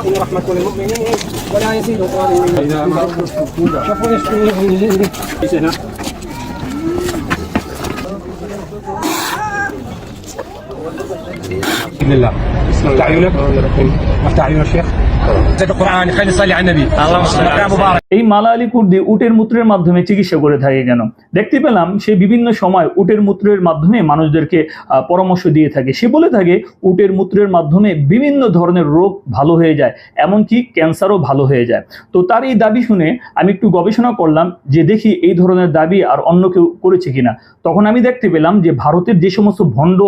ورحمة للمؤمنين ولا يزيد الظالمين إلا شوفوا يشفي هنا بسم الله افتح عيونك افتح عيون الشيخ এই মালা কুর্দি উটের মূত্রের মাধ্যমে চিকিৎসা করে থাকে কেন? দেখতে পেলাম সে বিভিন্ন সময় উটের মূত্রের মাধ্যমে মানুষদেরকে পরামর্শ দিয়ে থাকে। সে বলে থাকে উটের মূত্রের মাধ্যমে বিভিন্ন ধরনের রোগ ভালো হয়ে যায় এমনকি ক্যান্সারও ভালো হয়ে যায়। তো তার এই দাবি শুনে আমি একটু গবেষণা করলাম যে দেখি এই ধরনের দাবি আর অন্য কেউ করেছে কিনা। তখন আমি দেখতে পেলাম যে ভারতের যে সমস্ত ভণ্ড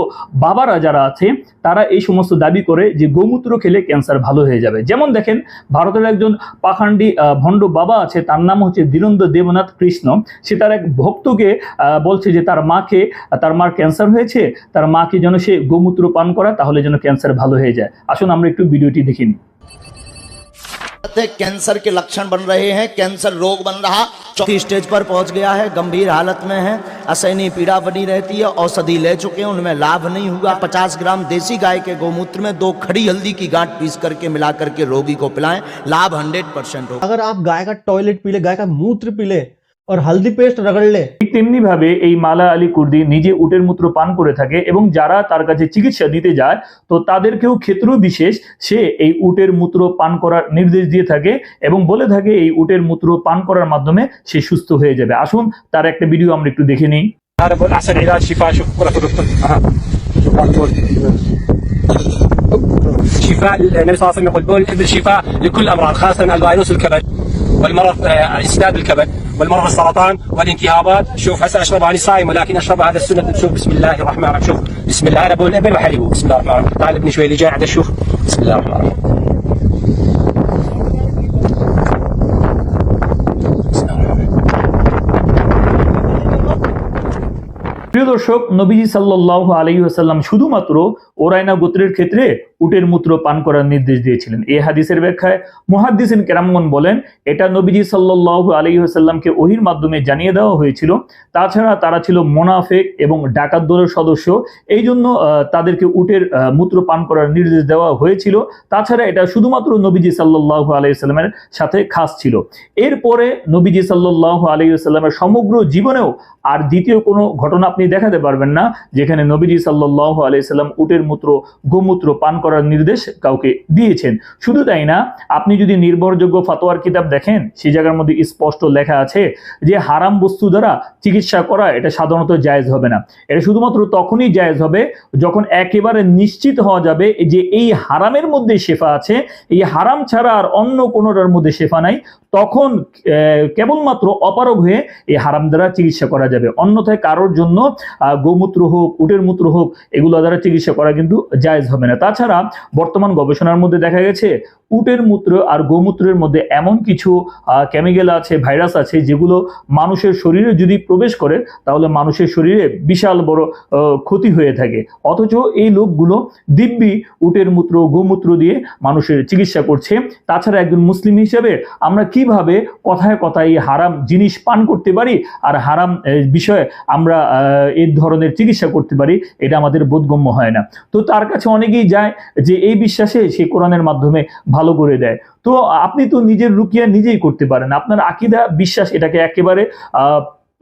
বাবারা যারা আছে তারা এই সমস্ত দাবি করে যে গোমূত্র খেলে ক্যান্সার ভালো হয়ে যাবে। যেমন দেখেন, ভারতের একজন পাখান্ডি ভণ্ড বাবা আছে, তার নাম হচ্ছে দীরন্দ দেবনাথ কৃষ্ণ। সে তার এক ভক্তকে বলছে যে তার মাকে, তার মার ক্যান্সার হয়েছে, তার মাকে যেন সে গোমূত্র পান করা তাহলে যেন ক্যান্সার ভালো হয়ে যায়। আসুন আমরা একটু ভিডিওটি দেখিনি कैंसर के लक्षण बन रहे हैं, कैंसर रोग बन रहा। चौथी स्टेज पर पहुँच गया है, गंभीर हालत में है। असहनीय पीड़ा बनी रहती है, औषधि ले चुके हैं, उनमें लाभ नहीं हुआ। 50 ग्राम देसी गाय के गोमूत्र में दो खड़ी हल्दी की गांठ पीस करके मिला करके रोगी को पिलाएँ, लाभ 100 परसेंट होगा अगर आप गाय का टॉयलेट पी ले गाय का मूत्र पी ले আর হালদি পেস্ট রাগড়লে ঠিক তেমনি ভাবে এই মালা আলী কুর্দি নিজে উটের মূত্র পান করে থাকে এবং যারা তার কাছে চিকিৎসা নিতে যায় তো তাদেরকেও ক্ষেত্র বিশেষ সে এই উটের মূত্র পান করার নির্দেশ দিয়ে থাকে এবং বলে থাকে এই উটের মূত্র পান করার মাধ্যমে সে সুস্থ হয়ে যাবে। আসুন তার একটা ভিডিও আমরা একটু দেখে নিই। شفاء النبي صلى الله عليه وسلم يقول الشفاء لكل امراض خاصه الفيروس الكبد والمرض آه، اسداد الكبد والمرض السرطان والالتهابات شوف هسه اشربها انا صايم ولكن اشربها هذا السنه شوف بسم الله الرحمن الرحيم شوف بسم الله انا بول الابل وحليبه بسم الله الرحمن الرحيم تعال ابني شوي اللي جاي عنده شوف بسم الله الرحمن الرحيم بسم الله الرحمن الرحيم প্রিয় দর্শক নবীজি সাল্লাহ আলী আসাল্লাম শুধুমাত্র ওরাইনা গোত্রের ক্ষেত্রে উটের মূত্র পান করার নির্দেশ দিয়েছিলেন। এই হাদিসের ব্যাখ্যায় মুহাদ্দিসিন কেরামগন বলেন, এটা নবীজি সাল্লাহ আলী আসাল্লামকে ওহির মাধ্যমে জানিয়ে দেওয়া হয়েছিল। তাছাড়া তারা ছিল মোনাফেক এবং ডাকাত দলের সদস্য। এই জন্য তাদেরকে উটের মূত্র পান করার নির্দেশ দেওয়া হয়েছিল। তাছাড়া এটা শুধুমাত্র নবীজি সাল্লাহ আলাইসাল্লামের সাথে খাস ছিল। এরপরে নবীজি সাল্লাহ আলাইসাল্লামের সমগ্র জীবনেও আর দ্বিতীয় কোনো ঘটনা আপনি দেখাতে পারবেন না, যেখানে নবীজি সাল্লাহ আলাইসাল্লাম উটের মূত্র, গোমূত্র পান করার নির্দেশ কাউকে দিয়েছেন। শুধু তাই না, আপনি যদি নির্ভরযোগ্য ফাতোয়ার কিতাব দেখেন, সেই জায়গার মধ্যে স্পষ্ট লেখা আছে যে হারাম বস্তু দ্বারা চিকিৎসা করা এটা সাধারণত জায়েজ হবে না। এটা শুধুমাত্র তখনই জায়েজ হবে যখন একেবারে নিশ্চিত হওয়া যাবে যে এই হারামের মধ্যে শেফা আছে, এই হারাম ছাড়া আর অন্য কোনোটার মধ্যে শেফা নাই, তখন কেবলমাত্র অপারগ হয়ে এই হারাম দ্বারা চিকিৎসা করা যাবে। অন্যথায় কারোর জন্য গোমূত্র হোক, উটের মূত্র হোক, এগুলো দ্বারা চিকিৎসা করা কিন্তু জায়েজ হবে না। তাছাড়া বর্তমান গবেষণার মধ্যে দেখা গেছে উটের মূত্র আর গোমূত্রের মধ্যে এমন কিছু কেমিক্যাল আছে ভাইরাস আছে, যেগুলো মানুষের শরীরে যদি প্রবেশ করে, তাহলে মানুষের শরীরে বিশাল বড় ক্ষতি হয়ে থাকে। অথচ এই লোকগুলো দিব্যি উটের মূত্র, গোমূত্র দিয়ে মানুষের চিকিৎসা করছে। তাছাড়া একজন মুসলিম হিসেবে আমরা কীভাবে কথায় কথায় হারাম জিনিস পান করতে পারি আর হারাম বিষয়ে আমরা এই ধরনের চিকিৎসা করতে পারি, এটা আমাদের বোধগম্য হয় না। তো তার কাছে অনেকেই যায় যে এই বিশ্বাসে সে কোরআনের মাধ্যমে ভালো করে দেয়। তো আপনি তো নিজের রুকিয়া নিজেই করতে পারেন। আপনার আকিদা, বিশ্বাস এটাকে একেবারে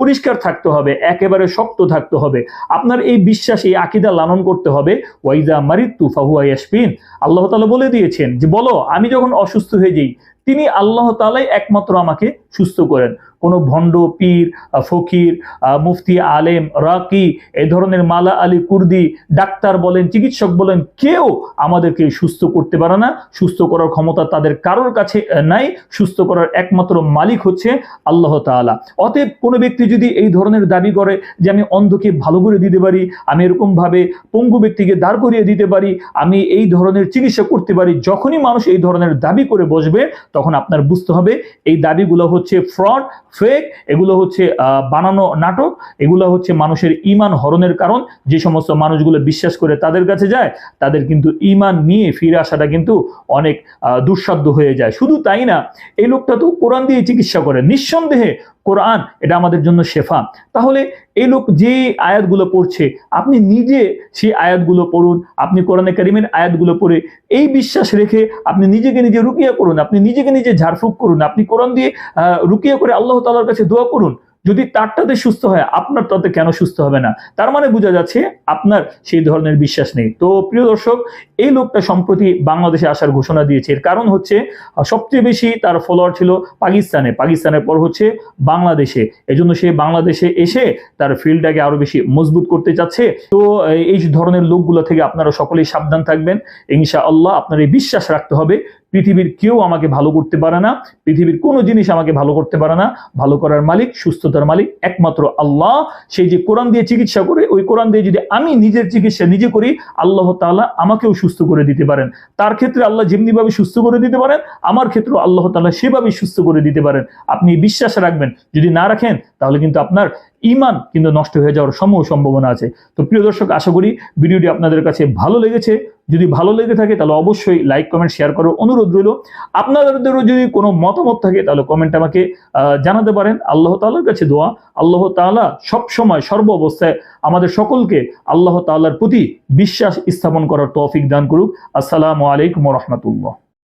পরিষ্কার থাকতে হবে, একেবারে শক্ত থাকতে হবে। আপনার এই বিশ্বাস, এই আকিদা লালন করতে হবে। ওয়াইজা মারিত্তু ফাহুয়া ইয়াসপিন আল্লাহ তালা বলে দিয়েছেন যে, বলো, আমি যখন অসুস্থ হয়ে যাই তিনি আল্লাহ তাআলাই একমাত্র আমাকে সুস্থ করেন। কোনো ভণ্ড, পীর, ফকির, মুফতি, আলেম, রাকি, এই ধরনের মালা আলী কুর্দি, ডাক্তার বলেন, চিকিৎসক বলেন, কেউ আমাদেরকে সুস্থ করতে পারে না। সুস্থ করার ক্ষমতা তাদের কারোর কাছে নাই। সুস্থ করার একমাত্র মালিক হচ্ছে আল্লাহ তাআলা। অতএব কোনো ব্যক্তি যদি এই ধরনের দাবি করে যে আমি অন্ধকে ভালো করে দিতে পারি, আমি এরকম ভাবে পঙ্গু ব্যক্তিকে দাঁড় করিয়ে দিতে পারি, আমি এই ধরনের চিকিৎসা করতে পারি, যখনই মানুষ এই ধরনের দাবি করে বসবে তখন আপনার বুঝতে হবে এই দাবিগুলো হচ্ছে ফ্রড ফেক এগুলো হচ্ছে বানানো নাটক, এগুলো হচ্ছে মানুষের ইমান হরণের কারণ। যে সমস্ত মানুষগুলো বিশ্বাস করে তাদের কাছে যায়, তাদের কিন্তু ইমান নিয়ে ফিরে আসাটা কিন্তু অনেক দুঃসাধ্য হয়ে যায়। শুধু তাই না, এই লোকটা তো কোরআন দিয়ে চিকিৎসা করে। নিঃসন্দেহে কোরআন, এটা আমাদের জন্য শেফা। তাহলে এই লোক যে আয়াতগুলো পড়ছে, আপনি নিজে সেই আয়াতগুলো পড়ুন, আপনি কোরআনে করিমের আয়াতগুলো পড়ে, এই বিশ্বাস রেখে আপনি নিজেকে নিজে রুকিয়া করুন, আপনি নিজেকে নিজে ঝাড়ফুঁক করুন, আপনি কোরআন দিয়ে রুকিয়া করে আল্লাহ তালার কাছে দোয়া করুন। যদি তারটাতে সুস্থ হয়, আপনার তাতে কেন সুস্থ হবে না? তার মানে বোঝা যাচ্ছে আপনার সেই ধরনের বিশ্বাস নেই। তো প্রিয় দর্শক, এই লোকটা সম্প্রতি বাংলাদেশে আসার ঘোষণা দিয়েছে। এর কারণ হচ্ছে সবচেয়ে বেশি তার ফলোয়ার ছিল পাকিস্তানে। পাকিস্তানের পর হচ্ছে বাংলাদেশে। এজন্য সে বাংলাদেশে এসে তার ফিল্ডটাকে আরও বেশি মজবুত করতে চাচ্ছে। তো, এই- ধরনের লোকগুলো থেকে আপনারা সকলেই সাবধান থাকবেন। ইনশা আল্লাহ আপনার এই বিশ্বাস রাখতে হবে। পৃথিবীর কেউ আমাকে ভালো করতে পারে না, পৃথিবীর কোনো জিনিস আমাকে ভালো করতে পারে না। ভালো করার মালিক, সুস্থতার মালিক একমাত্র আল্লাহ। সেই যে কোরআন দিয়ে চিকিৎসা করে, ওই কোরআন দিয়ে যদি আমি নিজের চিকিৎসা নিজে করি, আল্লাহ তালা আমাকেও সুস্থ করে দিতে পারেন। তার ক্ষেত্রে আল্লাহ যেমনিভাবে সুস্থ করে দিতে পারেন, আমার ক্ষেত্রে আল্লাহ তালা সেভাবেই সুস্থ করে দিতে পারেন। আপনি বিশ্বাস রাখবেন, যদি না রাখেন, তাহলে কিন্তু আপনার ইমান কিন্তু নষ্ট হয়ে যাওয়ার সমূহ সম্ভাবনা আছে। তো প্রিয় দর্শক, আশা করি ভিডিওটি আপনাদের কাছে ভালো লেগেছে। যদি ভালো লেগে থাকে তাহলে অবশ্যই লাইক কমেন্ট শেয়ার করার অনুরোধ রইল। আপনাদেরও যদি কোনো মতামত থাকে তাহলে কমেন্ট আমাকে জানাতে পারেন। আল্লাহ তাল্লার কাছে দোয়া। আল্লাহ তাআলা সবসময়, সর্ব অবস্থায় আমাদের সকলকে আল্লাহ তাল্লার প্রতি বিশ্বাস স্থাপন করার তৌফিক দান করুক। আসসালামু আলাইকুম রহমতুল্লাহ।